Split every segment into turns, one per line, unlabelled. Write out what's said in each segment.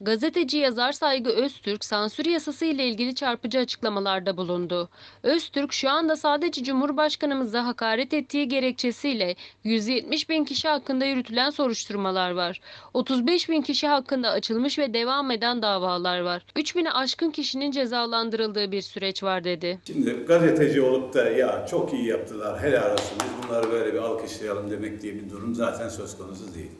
Gazeteci yazar Saygı Öztürk sansür yasası ile ilgili çarpıcı açıklamalarda bulundu. Öztürk şu anda sadece Cumhurbaşkanımıza hakaret ettiği gerekçesiyle 170 bin kişi hakkında yürütülen soruşturmalar var. 35 bin kişi hakkında açılmış ve devam eden davalar var. 3 bine aşkın kişinin cezalandırıldığı bir süreç var dedi.
Şimdi gazeteci olup da ya çok iyi yaptılar, helal olsun, biz bunları böyle bir alkışlayalım demek diye bir durum zaten söz konusu değil.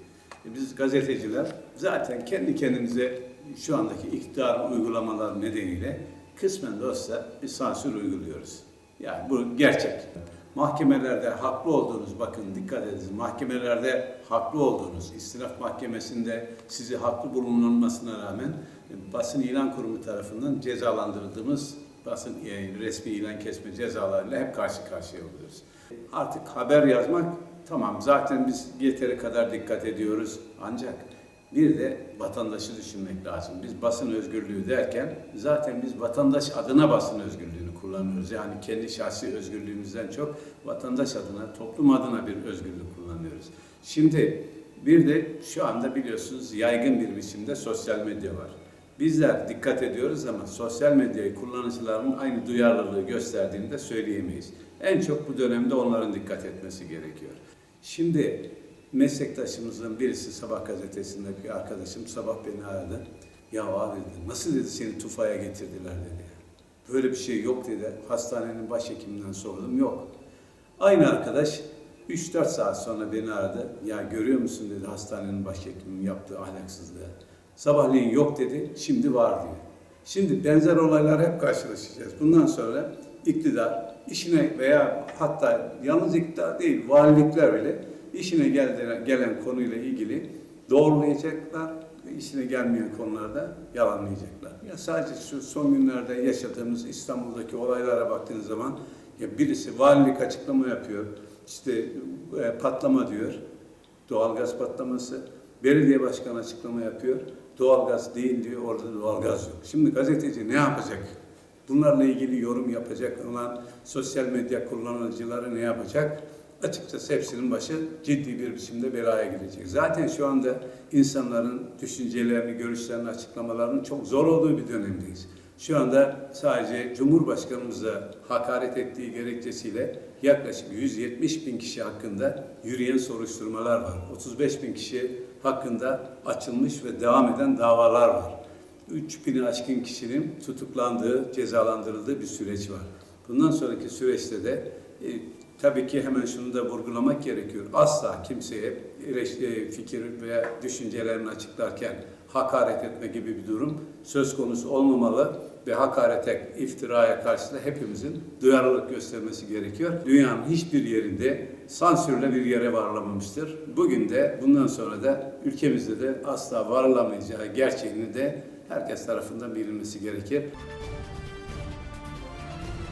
E Biz gazeteciler zaten kendi kendimize şu andaki iktidar uygulamalar nedeniyle kısmen de olsa bir sansür uyguluyoruz. Yani bu gerçek. Mahkemelerde haklı olduğunuz, bakın dikkat edin, mahkemelerde haklı olduğunuz, istinaf mahkemesinde sizi haklı bulunulmasına rağmen e, basın ilan kurumu tarafından cezalandırıldığımız basın e, resmi ilan kesme cezalarıyla hep karşı karşıya oluyoruz. Artık haber yazmak tamam zaten biz yeteri kadar dikkat ediyoruz ancak bir de vatandaşı düşünmek lazım. Biz basın özgürlüğü derken zaten biz vatandaş adına basın özgürlüğünü kullanıyoruz. Yani kendi şahsi özgürlüğümüzden çok vatandaş adına, toplum adına bir özgürlük kullanıyoruz. Şimdi bir de şu anda biliyorsunuz yaygın bir biçimde sosyal medya var. Bizler dikkat ediyoruz ama sosyal medyayı kullanıcıların aynı duyarlılığı gösterdiğini de söyleyemeyiz. En çok bu dönemde onların dikkat etmesi gerekiyor. Şimdi meslektaşımızın birisi Sabah gazetesinde bir arkadaşım sabah beni aradı. Ya abi dedi, nasıl dedi seni tufaya getirdiler dedi. Böyle bir şey yok dedi. Hastanenin başhekiminden sordum. Yok. Aynı arkadaş 3-4 saat sonra beni aradı. Ya görüyor musun dedi hastanenin başhekiminin yaptığı ahlaksızlığı. Sabahleyin yok dedi, şimdi var diyor. Şimdi benzer olaylar hep karşılaşacağız. Bundan sonra iktidar işine veya hatta yalnız iktidar değil, valilikler bile işine geldiğine- gelen konuyla ilgili doğrulayacaklar ve işine gelmeyen konularda yalanlayacaklar. Ya sadece şu son günlerde yaşadığımız İstanbul'daki olaylara baktığınız zaman ya birisi valilik açıklama yapıyor, işte e, patlama diyor, doğalgaz patlaması. Belediye başkanı açıklama yapıyor. Doğalgaz değil diyor, orada doğalgaz yok. Şimdi gazeteci ne yapacak? Bunlarla ilgili yorum yapacak olan sosyal medya kullanıcıları ne yapacak? Açıkçası hepsinin başı ciddi bir biçimde belaya girecek. Zaten şu anda insanların düşüncelerini, görüşlerini, açıklamalarının çok zor olduğu bir dönemdeyiz. Şu anda sadece Cumhurbaşkanımıza hakaret ettiği gerekçesiyle yaklaşık 170 bin kişi hakkında yürüyen soruşturmalar var. 35 bin kişi hakkında açılmış ve devam eden davalar var. 3 bini aşkın kişinin tutuklandığı, cezalandırıldığı bir süreç var. Bundan sonraki süreçte de e, tabii ki hemen şunu da vurgulamak gerekiyor. Asla kimseye eleştiri, fikir veya düşüncelerini açıklarken hakaret etme gibi bir durum söz konusu olmamalı ve hakarete, iftiraya karşı da hepimizin duyarlılık göstermesi gerekiyor. Dünyanın hiçbir yerinde sansürle bir yere varılamamıştır. Bugün de bundan sonra da ülkemizde de asla varılamayacağı gerçeğini de herkes tarafından bilinmesi gerekir.